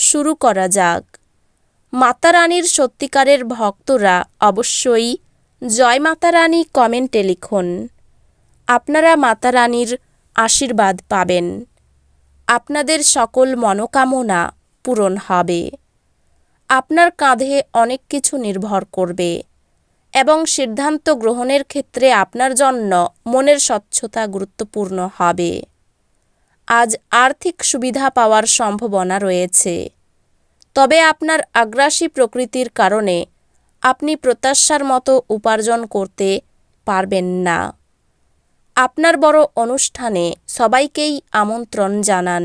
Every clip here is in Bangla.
শুরু করা যাক। মাতা রানীর সত্যিকারের ভক্তরা অবশ্যই জয় মাতা রানী কমেন্টে লিখুন। আপনারা মাতা রানীর আশীর্বাদ পাবেন। আপনাদের সকল মনোকামনা পূরণ হবে। আপনার কাঁধে অনেক কিছু নির্ভর করবে এবং সিদ্ধান্ত গ্রহণের ক্ষেত্রে আপনার জন্য মনের স্বচ্ছতা গুরুত্বপূর্ণ হবে। আজ আর্থিক সুবিধা পাওয়ার সম্ভাবনা রয়েছে। তবে আপনার আগ্রাসী প্রকৃতির কারণে আপনি প্রত্যাশার মতো উপার্জন করতে পারবেন না। আপনার বড় অনুষ্ঠানে সবাইকেই আমন্ত্রণ জানান।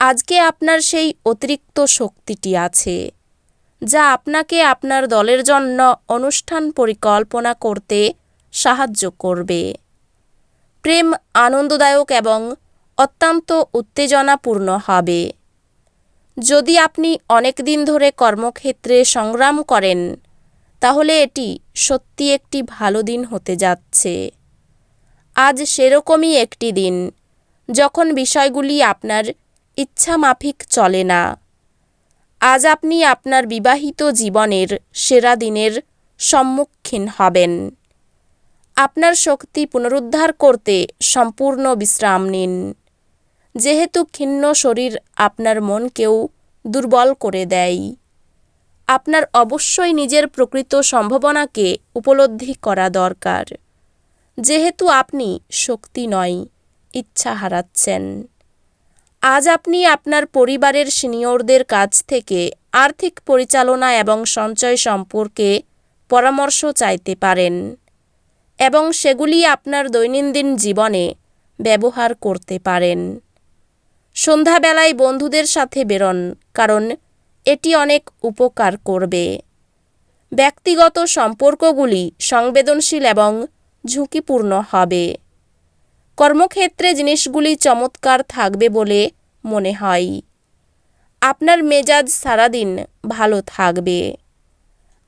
আজকে আপনার সেই অতিরিক্ত শক্তিটি আছে, যা আপনাকে আপনার দলের জন্য অনুষ্ঠান পরিকল্পনা করতে সাহায্য করবে। প্রেম আনন্দদায়ক এবং অত্যন্ত উত্তেজনাপূর্ণ হবে। যদি আপনি অনেক দিন ধরে কর্মক্ষেত্রে সংগ্রাম করেন, তাহলে এটি সত্যি একটি ভালো দিন হতে যাচ্ছে। আজ সেরকমই একটি দিন, যখন বিষয়গুলি আপনার ইচ্ছা মাফিক চলে না। আজ আপনি আপনার বিবাহিত জীবনের সেরা দিনের সম্মুখীন হবেন। আপনার শক্তি পুনরুদ্ধার করতে সম্পূর্ণ বিশ্রাম নিন। যেহেতু ক্ষীণ শরীর আপনার মনকেও দুর্বল করে দেয়। আপনার অবশ্যই নিজের প্রকৃত সম্ভাবনাকে উপলব্ধি করা দরকার। যেহেতু আপনি শক্তি নয়, ইচ্ছা হারাচ্ছেন। আজ আপনি আপনার পরিবারের সিনিয়রদের কাছ থেকে আর্থিক পরিচালনা এবং সঞ্চয় সম্পর্কে পরামর্শ চাইতে পারেন এবং সেগুলি আপনার দৈনন্দিন জীবনে ব্যবহার করতে পারেন। সন্ধ্যাবেলায় বন্ধুদের সাথে বেরোন, কারণ এটি অনেক উপকার করবে। ব্যক্তিগত সম্পর্কগুলি সংবেদনশীল এবং ঝুঁকিপূর্ণ হবে। কর্মক্ষেত্রে জিনিসগুলি চমৎকার থাকবে বলে মনে হয়। আপনার মেজাজ সারাদিন ভালো থাকবে।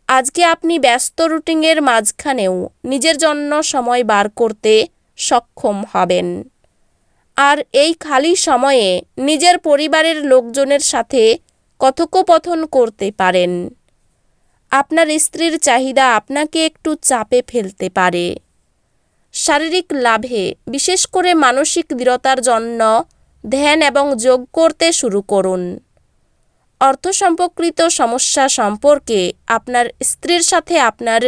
আজকে আপনি ব্যস্ত রুটিনের মাঝখানেও নিজের জন্য সময় বার করতে সক্ষম হবেন। আর এই খালি সময়ে নিজের পরিবারের লোকজনের সাথে কথোপকথন করতে পারেন। আপনার স্ত্রীর চাহিদা আপনাকে একটু চাপে ফেলতে পারে। শারীরিক লাভে, বিশেষ করে মানসিক দৃঢ়তার জন্য ধ্যান এবং যোগ করতে শুরু করুন। অর্থ সম্পর্কিত সমস্যা সম্পর্কে আপনার স্ত্রীর সাথে আপনার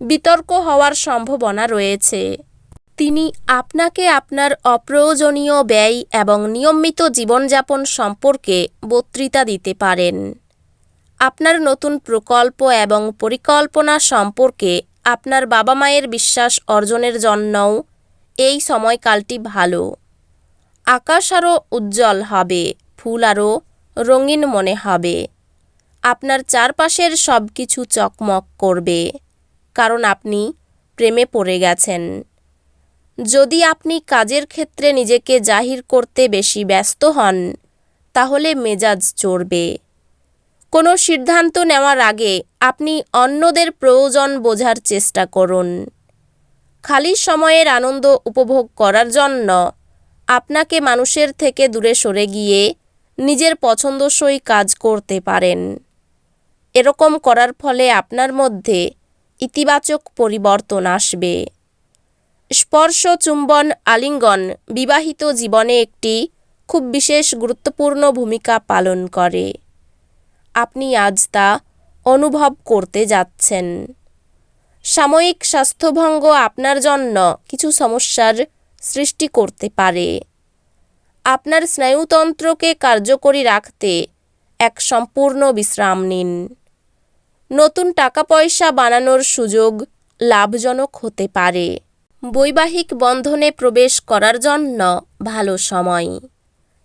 বিতর্ক হওয়ার সম্ভাবনা রয়েছে। তিনি আপনাকে আপনার অপ্রয়োজনীয় ব্যয় এবং নিয়মিত জীবনযাপন সম্পর্কে বক্তৃতা দিতে পারেন। আপনার নতুন প্রকল্প এবং পরিকল্পনা সম্পর্কে আপনার বাবা মায়ের বিশ্বাস অর্জনের জন্যও এই সময়কালটি ভালো। আকাশ আরও উজ্জ্বল হবে, ফুল আরও রঙিন মনে হবে। আপনার চারপাশের সব কিছু চকমক করবে, কারণ আপনি প্রেমে পড়ে গেছেন। যদি আপনি কাজের ক্ষেত্রে নিজেকে জাহির করতে বেশি ব্যস্ত হন, তাহলে মেজাজ চড়বে। কোনো সিদ্ধান্ত নেওয়ার আগে আপনি অন্যদের প্রয়োজন বোঝার চেষ্টা করুন। খালি সময়ের আনন্দ উপভোগ করার জন্য আপনাকে মানুষের থেকে দূরে সরে গিয়ে নিজের পছন্দসই কাজ করতে পারেন। এরকম করার ফলে আপনার মধ্যে ইতিবাচক পরিবর্তন আসবে। স্পর্শ চুম্বন আলিঙ্গন বিবাহিত জীবনে একটি খুব বিশেষ গুরুত্বপূর্ণ ভূমিকা পালন করে। আপনি আজ তা অনুভব করতে যাচ্ছেন। সাময়িক স্বাস্থ্যভঙ্গ আপনার জন্য কিছু সমস্যার সৃষ্টি করতে পারে। আপনার স্নায়ুতন্ত্রকে কার্যকরী রাখতে এক সম্পূর্ণ বিশ্রাম নিন। নতুন টাকা পয়সা বানানোর সুযোগ লাভজনক হতে পারে। বৈবাহিক বন্ধনে প্রবেশ করার জন্য ভালো সময়।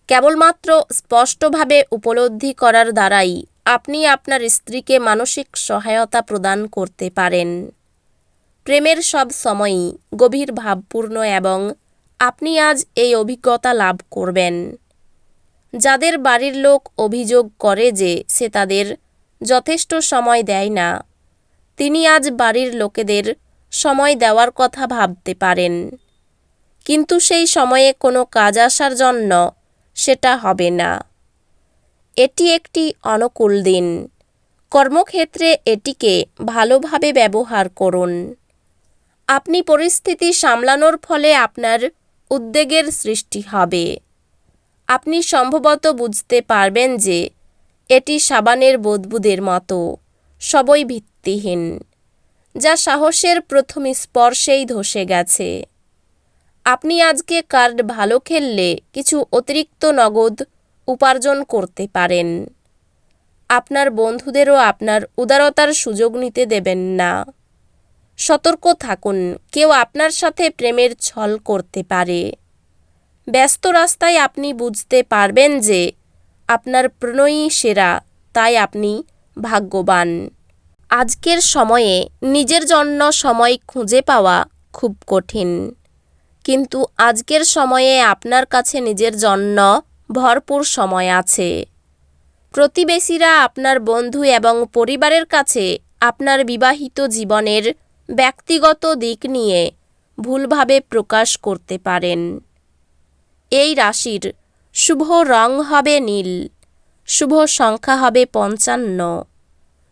কেবলমাত্র স্পষ্টভাবে উপলব্ধি করার দ্বারাই আপনি আপনার স্ত্রীকে মানসিক সহায়তা প্রদান করতে পারেন। প্রেমের সব সময়ই গভীর ভাবপূর্ণ এবং আপনি আজ এই অভিজ্ঞতা লাভ করবেন। যাদের বাড়ির লোক অভিযোগ করে যে সে তাদের যথেষ্ট সময় দেয় না, তিনি আজ বাড়ির লোকেদের সময় দেওয়ার কথা ভাবতে পারেন। কিন্তু সেই সময়ে কোনো কাজ আসার জন্য সেটা হবে না। এটি একটি অনুকূল দিন। কর্মক্ষেত্রে এটিকে ভালোভাবে ব্যবহার করুন। আপনি পরিস্থিতি সামলানোর ফলে আপনার উদ্বেগের সৃষ্টি হবে। আপনি সম্ভবত বুঝতে পারবেন যে এটি সাবানের বুদবুদের মতো, সবই ভিত্তিহীন। যা সাহসের প্রথম স্পর্শেই ধসে গেছে। আপনি আজকে কার্ড ভালো খেললে কিছু অতিরিক্ত নগদ উপার্জন করতে পারেন। আপনার বন্ধুদেরও আপনার উদারতার সুযোগ নিতে দেবেন না। সতর্ক থাকুন, কেউ আপনার সাথে প্রেমের ছল করতে পারে। ব্যস্ত রাস্তায় আপনি বুঝতে পারবেন যে আপনার প্রণয়ী সেরা, তাই আপনি ভাগ্যবান। আজকের সময়ে নিজের জন্য সময় খুঁজে পাওয়া খুব কঠিন। কিন্তু আজকের সময়ে আপনার কাছে নিজের জন্য ভরপুর সময় আছে। প্রতিবেশীরা আপনার বন্ধু এবং পরিবারের কাছে আপনার বিবাহিত জীবনের ব্যক্তিগত দিক নিয়ে ভুলভাবে প্রকাশ করতে পারেন। এই রাশির শুভ রং হবে নীল, শুভ সংখ্যা হবে পঞ্চান্ন।